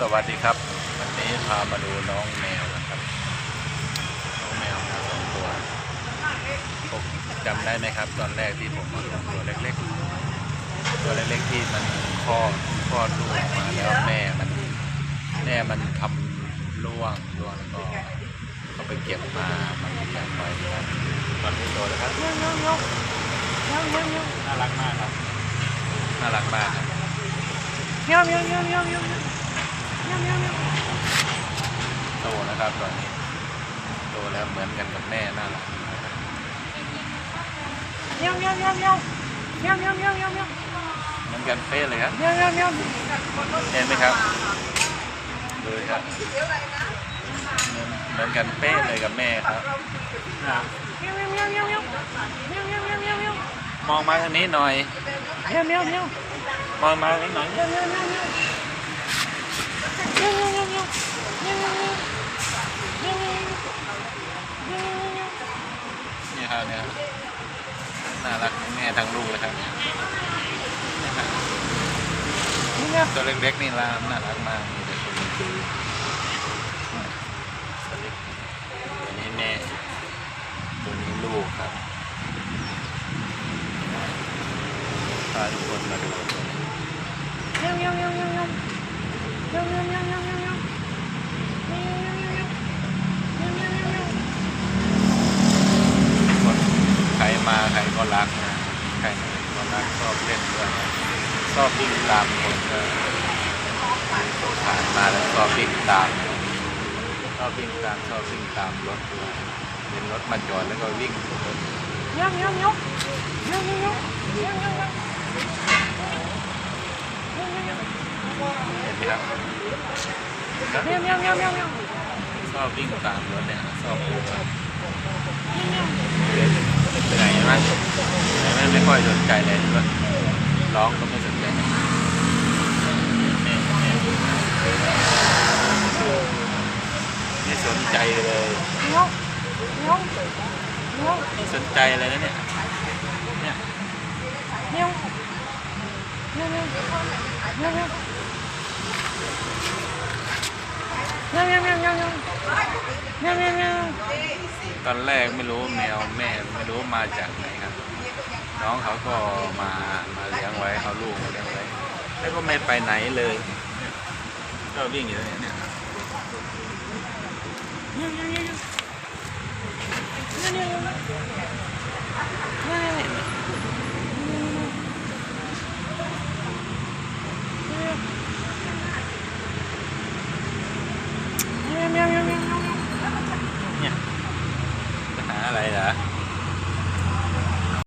สวัสดีครับ วันนี้พามาดูน้องแมวนะครับ น้องแมวมาสองตัวผมจำได้ไหมครับ ตอนแรกที่ผมมาลงตัวเล็กๆ ตัวเล็กๆที่มันคลอดคลอดลูกออกมาแล้วแม่มันแม่มันทำร่วงร่วงแล้วก็ก็ไปเก็บมามันเลี้ยงไว้ครับตอนนี้โตแล้วครับน่ารักมากครับน่ารักมากครับ โตนะครับตอนนี้ โตแล้วเหมือนกันกับแม่น่ารักเหมือนกันเป๊ะเลยครับเห็นไหมครับดูครับเหมือนเหมือนกันเป๊ะเลยกับแม่ครับมองมาทางนี้หน่อยมองมาทางนี้หน่อยนี่ครับเนี่ยครั บน่ารักทั้งแม่ทั้งลูกเลยครับเนี่ยนะครับตัวเล็กๆนี่ล่ะน่ารักมากมีแต่ตัวคือตัวเล็กตัวนี้แม่ตัวนี้ลูกครับพาทุกคนมาดูตัวนี้คนใครมาใครก็รักนะใครก็รักช อบเล่นด้วยชอบวิ่งตามคนก็ผ่านมาแล้วชอบวิ่งตามชอบวิ่งตามชอบวิ่งตามรถด้วยเห็นรถมาจอดแล้วก็วิ่งรถเห็นไหมครับชอบวิ่งตามรถเนี่ยชอบดูครับเดินไปไหนไหมไม่ไม่ค่อยสนใจเลยรถ ร้องก็ไม่สนใจไม่สนใจเลยไม่สนใจเลยนะเนี่ยเนี่ยตอนแรกไม่รู้แมวแม่ไม่รู้มาจากไหนครับ น้องเขาก็มามาเลี้ยงไว้เอาลูกมาเลี้ยงไว้ แล้วก็ไม่ไปไหนเลยเนี่ยก็วิ่งอยู่เนี่ยเนี่ยเนี่ยเนี่ยเนี่ย